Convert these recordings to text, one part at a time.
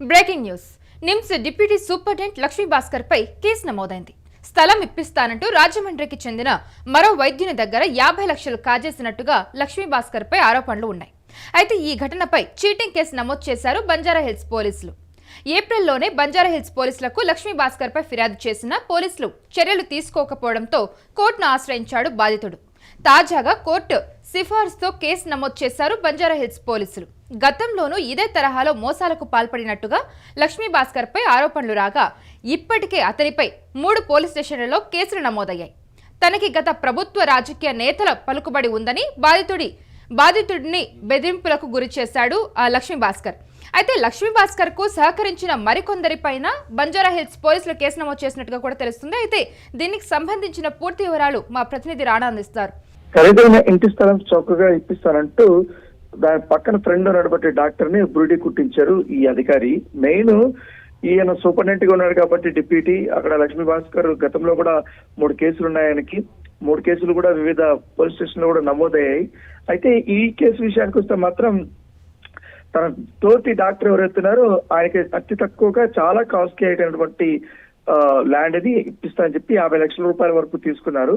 Breaking news. NIMS deputy superintendent Lakshmi Bhaskar పై case నమోదైంది. స్థలం ఇప్పిస్తానంటూ రాజమండ్రికి చెందిన మరో వైద్యుని దగ్గర యాభై లక్షలు కాజేసినట్టుగా లక్ష్మీ భాస్కర్ పై ఆరోపణలు ఉన్నాయి. అయితే ఈ ఘటనపై చీటింగ్ కేసు నమోదు చేశారు బంజారా హిల్స్ పోలీసులు. ఏప్రిల్లోనే బంజారా హిల్స్ పోలీసులకు లక్ష్మీ భాస్కర్ పై ఫిర్యాదు చేసిన పోలీసులు చర్యలు తీసుకోకపోవడంతో కోర్టును ఆశ్రయించాడు బాధితుడు. తాజాగా కోర్టు సిఫార్సుతో కేసు నమోదు చేశారు బంజారా హిల్స్ పోలీసులు. గతంలోనూ ఇదే తరహాలో మోసాలకు పాల్పడినట్టుగా లక్ష్మీ భాస్కర్ పై ఆరోపణలు రాగా ఇప్పటికే అతనిపై మూడు పోలీస్ స్టేషన్లలో కేసులు నమోదయ్యాయి. తనకి గత ప్రభుత్వ రాజకీయ నేతల పలుకుబడి ఉందని బాధితుడి బాధితుడిని బెదిరింపులకు గురి చేశాడు ఆ లక్ష్మీ భాస్కర్ అయితే లక్ష్మీ భాస్కర్కు సహకరించిన మరికొందరిపైన బంజారా హిల్స్ పోలీసులు కేసు నమోదు చేసినట్టుగా కూడా తెలుస్తుంది. అయితే దీనికి సంబంధించిన పూర్తి వివరాలు మా ప్రతినిధి రాణా అందిస్తారు. ఖరీదైన ఇంటి స్థలం చౌకగా ఇప్పిస్తానంటూ దాని పక్కన ఫ్రెండ్ నడబట్టి డాక్టర్ని బ్రూడి కుట్టించారు ఈ అధికారి. మెయిన్ ఈయన సూపరింటెండెంట్గా ఉన్నాడు కాబట్టి డిప్యూటీ అక్కడ లక్ష్మీ భాస్కర్ గతంలో కూడా మూడు కేసులు ఉన్నాయి ఆయనకి. మూడు కేసులు కూడా వివిధ పోలీస్ స్టేషన్లో కూడా నమోదయ్యాయి. అయితే ఈ కేసు విషయానికి వస్తే మాత్రం తన తోటి డాక్టర్ ఎవరైతున్నారో ఆయనకి అతి తక్కువగా చాలా కాస్ట్లీ అయినటువంటి ల్యాండ్ అది ఇప్పిస్తానని చెప్పి యాభై లక్షల రూపాయల వరకు తీసుకున్నారు.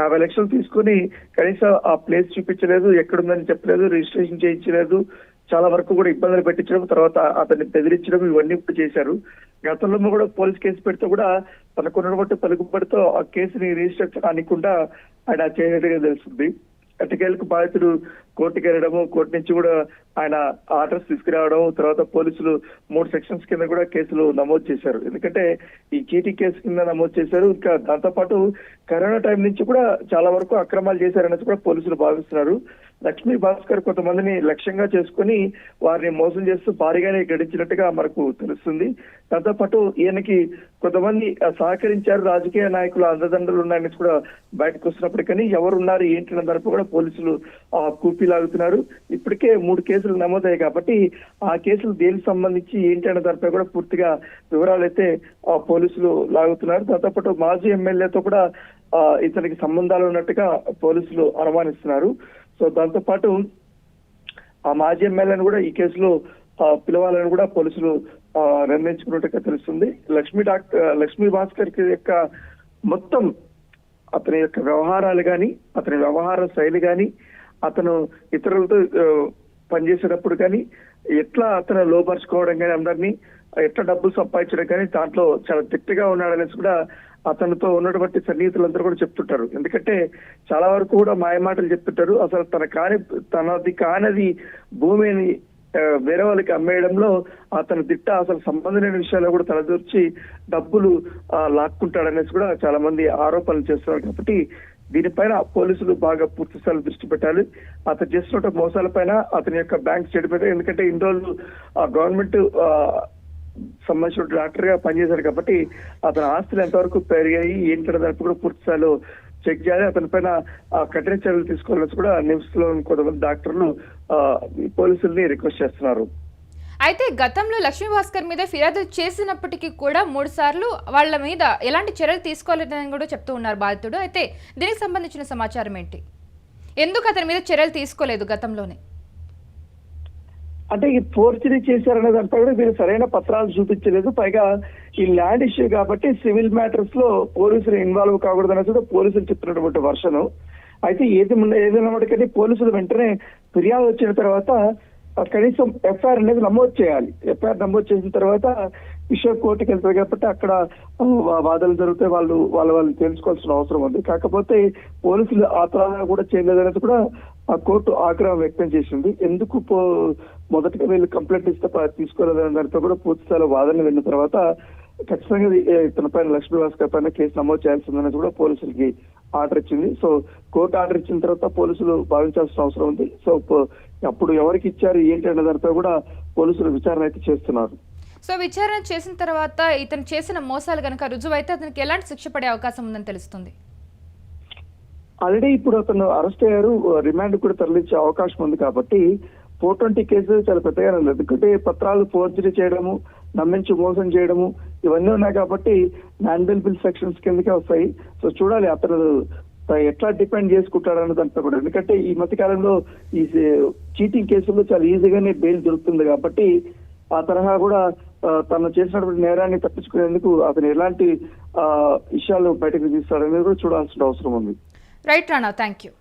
యాభై లక్షలు తీసుకుని కనీసం ఆ ప్లేస్ చూపించలేదు ఎక్కడుందని చెప్పలేదు రిజిస్ట్రేషన్ చేయించలేదు చాలా వరకు కూడా ఇబ్బందులు పెట్టించడం తర్వాత అతన్ని బెదిరించడం ఇవన్నీ కూడా చేశారు. గతంలో కూడా పోలీస్ కేసు పెడితే కూడా తనకున్నటువంటి పలుకుబడితో ఆ కేసుని రిజిస్టర్ కానికుండా ఆయన చేయనట్టుగా తెలుస్తుంది. ఎట్టకేలకు బాధితుడు కోర్టుకి వెళ్ళడము కోర్టు నుంచి కూడా ఆయన ఆర్డర్స్ తీసుకురావడం తర్వాత పోలీసులు మూడు సెక్షన్స్ కింద కూడా కేసులు నమోదు చేశారు. ఎందుకంటే ఈ చీటీ కేసు కింద నమోదు చేశారు. ఇంకా దాంతో పాటు కరోనా టైం నుంచి కూడా చాలా వరకు అక్రమాలు చేశారనేది కూడా పోలీసులు భావిస్తున్నారు. లక్ష్మీ భాస్కర్ కొంతమందిని లక్ష్యంగా చేసుకుని వారిని మోసం చేస్తూ భారీగానే గడించినట్టుగా మనకు తెలుస్తుంది. దాంతో పాటు ఈయనకి కొంతమంది సహకరించారు రాజకీయ నాయకులు అండదండలు ఉన్నాయని కూడా బయటకు వస్తున్నప్పటికీ ఎవరున్నారు ఏంటి అన్న తరపు కూడా పోలీసులు కూపిలాగుతున్నారు కూపీ లాగుతున్నారు. ఇప్పటికే మూడు కేసులు నమోదయ్యాయి కాబట్టి ఆ కేసులు దేనికి సంబంధించి ఏంటి అన్న దానిపై కూడా పూర్తిగా వివరాలు అయితే ఆ, పోలీసులు లాగుతున్నారు. దాంతో పాటు మాజీ ఎమ్మెల్యేతో కూడా ఇతనికి సంబంధాలు ఉన్నట్టుగా పోలీసులు అనుమానిస్తున్నారు. సో దాంతో పాటు ఆ మాజీ ఎమ్మెల్యేను కూడా ఈ కేసులో పిలవాలని కూడా పోలీసులు నిర్ణయించుకున్నట్టుగా తెలుస్తుంది. లక్ష్మీ డాక్టర్ లక్ష్మీ భాస్కర్కి యొక్క మొత్తం అతని యొక్క వ్యవహారాలు కానీ అతని వ్యవహార శైలి కానీ అతను ఇతరులతో పనిచేసేటప్పుడు కానీ ఎట్లా అతను లోపరుచుకోవడం కానీ అందరినీ ఎట్లా డబ్బులు సంపాదించడం కానీ దాంట్లో చాలా తిట్టిగా ఉన్నాడనేసి కూడా అతనితో ఉన్నటువంటి సన్నిహితులందరూ కూడా చెప్తుంటారు. ఎందుకంటే చాలా వరకు కూడా మాయమాటలు చెప్తుంటారు. అసలు తన కాని తనది కానిది భూమిని వేరే వాళ్ళకి అమ్మేయడంలో అతని దిట్ట అసలు సంబంధం లేని విషయాల్లో కూడా తలదూర్చి డబ్బులు లాక్కుంటాడనేసి కూడా చాలా మంది ఆరోపణలు చేస్తున్నారు. కాబట్టి దీనిపైన పోలీసులు బాగా పూర్తి స్థాయిలో దృష్టి పెట్టాలి. అతను చేస్తున్న మోసాల పైన అతని యొక్క బ్యాంక్ స్టేట్మెంట్ ఎందుకంటే ఇన్ని రోజులు ఆ గవర్నమెంట్ సంబంధించిన డాక్టర్గా పనిచేశారు కాబట్టి అతని ఆస్తులు ఎంతవరకు పెరిగాయి ఏంటనే దానికి కూడా పూర్తి స్థాయిలో చెక్ చేయాలి. అతని పైన కఠిన చర్యలు తీసుకోవాలని కూడా నిమ్స్లో కొంతమంది డాక్టర్లు పోలీసుల్ని రిక్వెస్ట్ చేస్తున్నారు. అయితే గతంలో లక్ష్మీ భాస్కర్ మీద ఫిర్యాదు చేసినప్పటికీ కూడా మూడు సార్లు వాళ్ళ మీద ఎలాంటి చర్యలు తీసుకోలేదని కూడా చెప్తూ ఉన్నారు బాధితుడు. అయితే దీనికి సంబంధించిన సమాచారం ఏంటి? ఎందుకు అతని మీద చర్యలు తీసుకోలేదు గతంలోనే? అంటే ఈ ఫోర్జరీ చేశారనే దానిపై కూడా మీరు సరైన పత్రాలు చూపించలేదు. పైగా ఈ ల్యాండ్ ఇష్యూ కాబట్టి సివిల్ మ్యాటర్స్లో పోలీసులు ఇన్వాల్వ్ కాకూడదు అనేది కూడా పోలీసులు చెప్తున్నటువంటి వర్షను. అయితే ఏది ఉన్న- ఏదైనప్పటికీ పోలీసులు వెంటనే ఫిర్యాదు వచ్చిన తర్వాత కనీసం ఎఫ్ఐఆర్ అనేది నమోదు చేయాలి. ఎఫ్ఐఆర్ నమోదు చేసిన తర్వాత విషయం కోర్టుకి వెళ్తారు కాబట్టి అక్కడ వాదనలు జరిగితే వాళ్ళు వాళ్ళ వాళ్ళు తెలుసుకోవాల్సిన అవసరం ఉంది. కాకపోతే పోలీసులు ఆ తరహా కూడా చేయలేదనేది కూడా ఆ కోర్టు ఆగ్రహం వ్యక్తం చేసింది. ఎందుకు పో మొదటగా వీళ్ళు కంప్లైంట్ ఇస్తే తీసుకోలేదని దానితో కూడా పూర్తి స్థాయిలో వాదనలు విన్న తర్వాత ఖచ్చితంగా ఇది, తన పైన లక్ష్మీ భాస్కర్ పైన కేసు నమోదు చేయాల్సిందని కూడా పోలీసులకి ఆర్డర్ ఇచ్చింది. సో కోర్టు ఆర్డర్ ఇచ్చిన తర్వాత పోలీసులు భావించాల్సిన అవసరం ఉంది. సో అప్పుడు ఎవరికి ఇచ్చారు ఏంటి అనే దానిపై కూడా పోలీసులు విచారణ అయితే చేస్తున్నారు. సో విచారణ చేసిన తర్వాత ఇతను చేసిన మోసాలు కనుక రుజువైతే అతనికి ఎలాంటి శిక్ష పడే అవకాశం ఉందని తెలుస్తుంది? ఆల్రెడీ ఇప్పుడు అతను అరెస్ట్ అయ్యారు రిమాండ్ కూడా తరలించే అవకాశం ఉంది కాబట్టి ఫోర్ ట్వంటీ కేసు చాలా పెద్దగా లేదు. ఎందుకంటే పత్రాలు ఫోర్జరీ చేయడము నమ్మించి మోసం చేయడము ఇవన్నీ ఉన్నాయి కాబట్టి నాన్ బిల్ సెక్షన్స్ కిందకే వస్తాయి. సో చూడాలి అతను ఎట్లా డిపెండ్ చేసుకుంటాడన్న దాంట్లో కూడా. ఎందుకంటే ఈ మధ్య కాలంలో ఈ చీటింగ్ కేసుల్లో చాలా ఈజీగానే బెయిల్ దొరుకుతుంది కాబట్టి ఆ తరహా కూడా తను చేసినటువంటి నేరాన్ని తప్పించుకునేందుకు అతను ఎలాంటి ఆ, విషయాలు బయటకు తీస్తాడనేది కూడా చూడాల్సిన అవసరం ఉంది. Right Rana thank you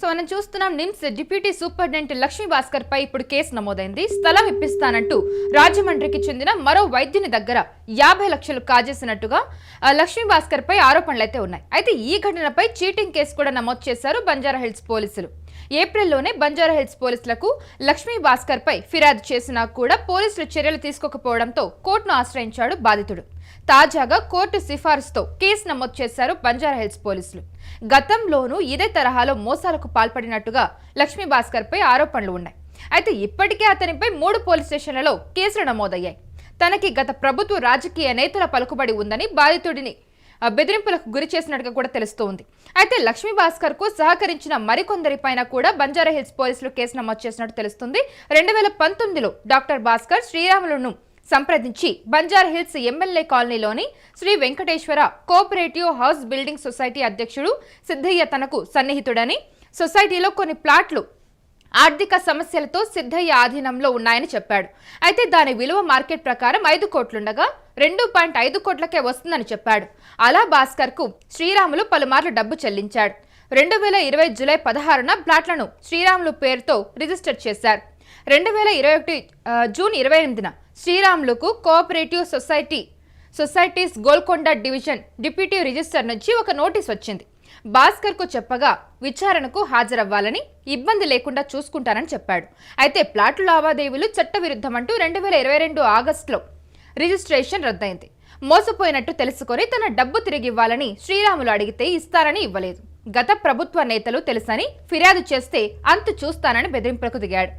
so మనం చూస్తున్నాం NIMS deputy superintendent Lakshmi Bhaskar పై ఇప్పుడు కేసు నమోదైంది. స్థలం ఇప్పిస్తానంటూ రాజమండ్రికి చెందిన మరో వైద్యుని దగ్గర యాభై లక్షలు కాజేసినట్టుగా లక్ష్మీ భాస్కర్ పై ఆరోపణలు అయితే ఉన్నాయి. అయితే ఈ ఘటనపై చీటింగ్ కేసు కూడా నమోదు చేశారు బంజారా హిల్స్ పోలీసులు. ఏప్రిల్లోనే బంజారా హిల్స్ పోలీసులకు లక్ష్మీ భాస్కర్ పై ఫిర్యాదు చేసినా కూడా పోలీసులు చర్యలు తీసుకోకపోవడంతో కోర్టును ఆశ్రయించాడు బాధితుడు. తాజాగా కోర్టు సిఫార్సుతో కేసు నమోదు చేశారు బంజారా హిల్స్ పోలీసులు. గతంలోనూ ఇదే తరహాలో మోసాలకు పాల్పడినట్టుగా లక్ష్మీ భాస్కర్ పై ఆరోపణలు ఉన్నాయి. అయితే ఇప్పటికే అతనిపై మూడు పోలీస్ స్టేషన్లలో కేసులు నమోదయ్యాయి. తనకి గత ప్రభుత్వ రాజకీయ నేతల పలుకుబడి ఉందని బాధితుడిని బెదిరింపులకు గురి చేసినట్టుగా కూడా తెలుస్తోంది. అయితే లక్ష్మీ భాస్కర్కు సహకరించిన మరికొందరిపైన కూడా బంజారా హిల్స్ పోలీసులు కేసు నమోదు చేసినట్టు తెలుస్తుంది. రెండు వేల పంతొమ్మిదిలో డాక్టర్ భాస్కర్ శ్రీరాములను సంప్రదించి బంజార్ హిల్స్ ఎమ్మెల్యే కాలనీలోని Shri Venkateswara cooperative house building society అధ్యక్షుడు సిద్ధయ్య తనకు సన్నిహితుడని సొసైటీలో కొన్ని ప్లాట్లు ఆర్థిక సమస్యలతో సిద్ధయ్య ఆధీనంలో ఉన్నాయని చెప్పాడు. అయితే దాని విలువ మార్కెట్ ప్రకారం ఐదు కోట్లుండగా రెండు పాయింట్ ఐదు కోట్లకే వస్తుందని చెప్పాడు. అలా భాస్కర్కు శ్రీరాములు పలుమార్లు డబ్బు చెల్లించాడు. రెండు వేల ఇరవై జూలై పదహారున ప్లాట్లను శ్రీరాములు పేరుతో రిజిస్టర్ చేశారు. రెండు వేల ఇరవై ఒకటి జూన్ ఇరవై ఎనిమిదిన శ్రీరాములకు cooperative society societies Golconda division deputy register నుంచి ఒక నోటీస్ వచ్చింది. భాస్కర్కు చెప్పగా విచారణకు హాజరవ్వాలని ఇబ్బంది లేకుండా చూసుకుంటానని చెప్పాడు. అయితే ప్లాట్లు లావాదేవీలు చట్టవిరుద్ధమంటూ రెండు వేల ఇరవై రెండు ఆగస్టులో రిజిస్ట్రేషన్ రద్దయింది. మోసపోయినట్టు తెలుసుకొని తన డబ్బు తిరిగి ఇవ్వాలని శ్రీరాములు అడిగితే ఇస్తారని ఇవ్వలేదు. గత ప్రభుత్వ నేతలు తెలుసని ఫిర్యాదు చేస్తే అంతు చూస్తానని బెదిరింపులకు దిగాడు.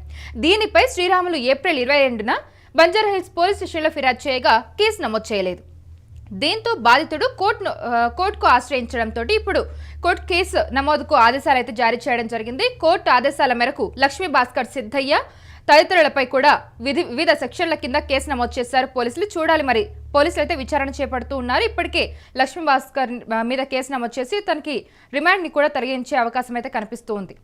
దీనిపై శ్రీరాములు ఏప్రిల్ ఇరవై రెండున బంజారాహిల్స్ పోలీస్ స్టేషన్లో ఫిర్యాదు చేయగా కేసు నమోదు చేయలేదు. దీంతో బాధితుడు కోర్టును కోర్టుకు ఆశ్రయించడంతో ఇప్పుడు కోర్టు కేసు నమోదుకు ఆదేశాలు అయితే జారీ చేయడం జరిగింది. కోర్టు ఆదేశాల మేరకు లక్ష్మీ భాస్కర్ సిద్ధయ్య తదితరులపై కూడా విధి వివిధ సెక్షన్ల కింద కేసు నమోదు చేశారు. పోలీసులు చూడాలి మరి. పోలీసులు అయితే విచారణ చేపడుతూ ఉన్నారు. ఇప్పటికే లక్ష్మీ భాస్కర్ మీద కేసు నమోదు చేసి తనకి రిమాండ్ని కూడా తొలగించే అవకాశం అయితే కనిపిస్తూ ఉంది.